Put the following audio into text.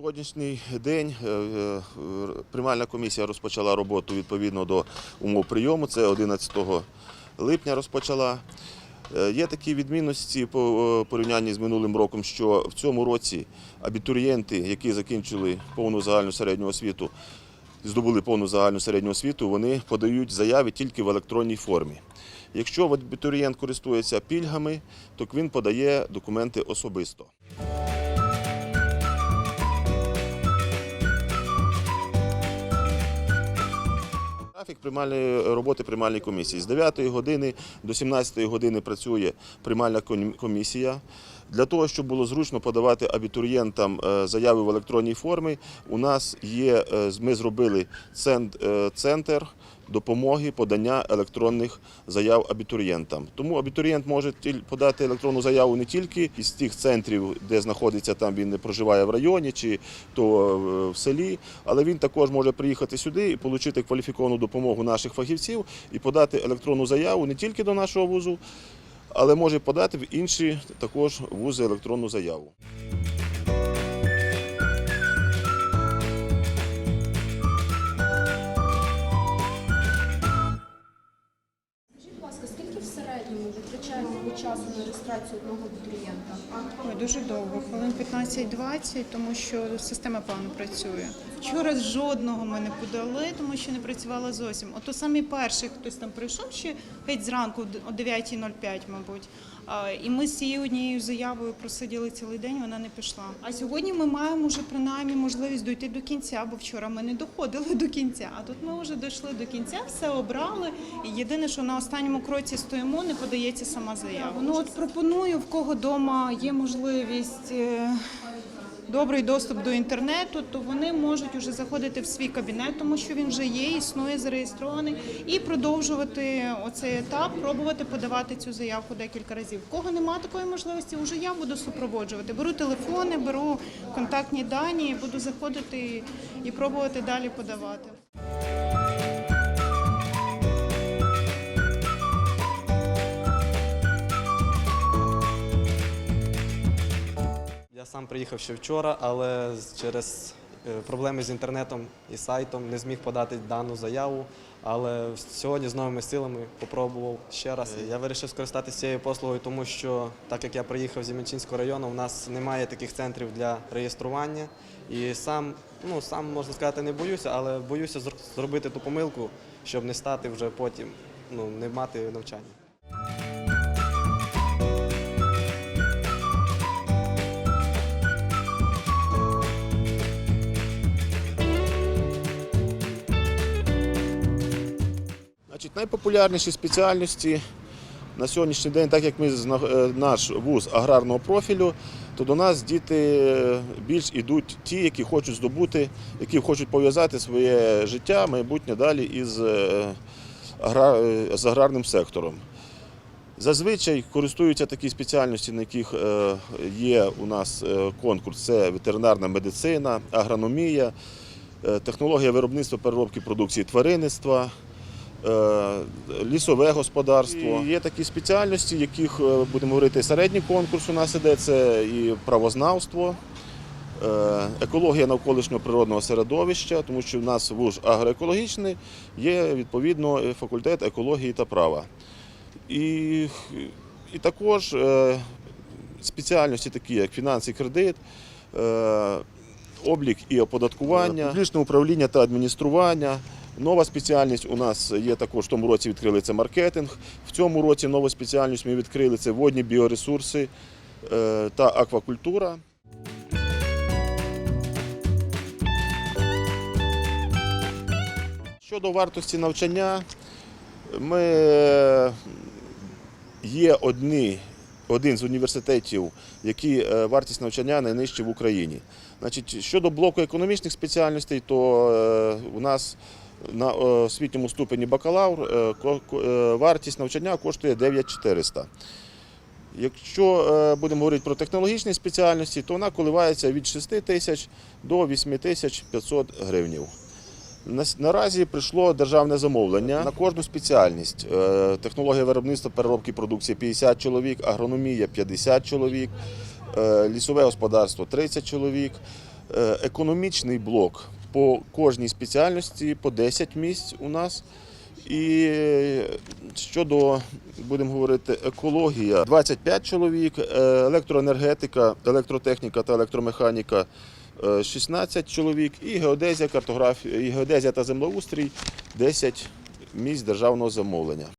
сьогоднішній день е, е, приймальна комісія розпочала роботу відповідно до умов прийому. Це 11 липня розпочала. Е, Є такі відмінності по порівнянні з минулим роком, що в цьому році абітурієнти, які закінчили повну загальну середню освіту, здобули повну загальну середню освіту, вони подають заяви тільки в електронній формі. Якщо абітурієнт користується пільгами, то він подає документи особисто. Графік приймальної роботи приймальної комісії з 9 години до 17 години працює приймальна комісія. Для того, щоб було зручно подавати абітурієнтам е, заяви в електронній формі, у нас є, е, ми зробили е, центр допомоги подання електронних заяв абітурієнтам. Тому абітурієнт може подати електронну заяву не тільки із тих центрів, де знаходиться там він не проживає в районі чи то е, в селі, але він також може приїхати сюди і отримати кваліфіковану допомогу наших фахівців і подати електронну заяву не тільки до нашого вузу, але може подати в інші також вузи електронну заяву. Витрачаємо часу на реєстрацію одного клієнта? Ой, дуже довго, хвилин 15-20, тому що система погано працює. Вчора жодного ми не подали, тому що не працювала зовсім. Ото самі перший хтось там прийшов ще геть зранку о 9.05, мабуть. І ми з цією однією заявою просиділи цілий день, вона не пішла. А сьогодні ми маємо вже принаймні можливість дойти до кінця, бо вчора ми не доходили до кінця. А тут ми вже дійшли до кінця, все обрали. І єдине, що на останньому кроці стоїмо, не подається сама заява. Ну от пропоную, в кого вдома є можливість. Добрий доступ до інтернету, то вони можуть вже заходити в свій кабінет, тому що він вже є, існує зареєстрований, і продовжувати оцей етап, пробувати подавати цю заявку декілька разів. Кого немає такої можливості, вже я буду супроводжувати. Беру телефони, беру контактні дані, буду заходити і пробувати далі подавати. Я сам приїхав ще вчора, але через е, проблеми з інтернетом і сайтом не зміг подати дану заяву. Але сьогодні з новими силами попробував ще раз. Я вирішив скористатися цією послугою, тому що так як я приїхав з Ємельчинського району, у нас немає таких центрів для реєстрування. І сам, ну сам можна сказати, не боюся, але боюся зробити ту помилку, щоб не стати вже потім, ну не мати навчання. Значить, найпопулярніші спеціальності на сьогоднішній день, так як ми е, наш вуз аграрного профілю, то до нас діти е, більш ідуть ті, які хочуть здобути, які хочуть пов'язати своє життя, майбутнє далі із, е, з аграрним сектором. Зазвичай користуються такі спеціальності, на яких є у нас конкурс: це ветеринарна медицина, агрономія, технологія виробництва переробки продукції тваринництва, лісове господарство. І є такі спеціальності, яких е, будемо говорити, середній конкурс у нас іде, це і правознавство. е, Екологія навколишнього природного середовища, тому що в нас вуз агроекологічний, є відповідно е, факультет екології та права. І, і також е, спеціальності, такі як фінанси кредит, е, облік і оподаткування, публічне управління та адміністрування. Нова спеціальність у нас є також в тому році відкрили це маркетинг. В цьому році нову спеціальність ми відкрили це водні біоресурси е, та аквакультура. Щодо вартості навчання, ми е, є одні, один з університетів, які е, вартість навчання найнижча в Україні. Значить, щодо блоку економічних спеціальностей, то у нас на е, освітньому ступені бакалавр е, е, вартість навчання коштує 9400. Якщо будемо говорити про технологічні спеціальності, то вона коливається від 6 тисяч до 8 тисяч 500 гривнів. Наразі прийшло державне замовлення на кожну спеціальність. Технологія виробництва переробки продукції 50 чоловік, агрономія 50 чоловік, лісове господарство 30 чоловік, Економічний блок по кожній спеціальності по 10 місць у нас. І е, щодо, будемо говорити, екологія 25 чоловік, е, електроенергетика, електротехніка та електромеханіка е, 16 чоловік, і геодезія, картографія, і геодезія та землеустрій 10 місць державного замовлення.